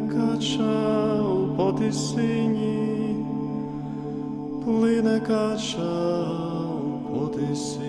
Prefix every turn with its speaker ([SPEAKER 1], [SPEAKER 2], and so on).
[SPEAKER 1] кача по тисині, плине кача по тисині.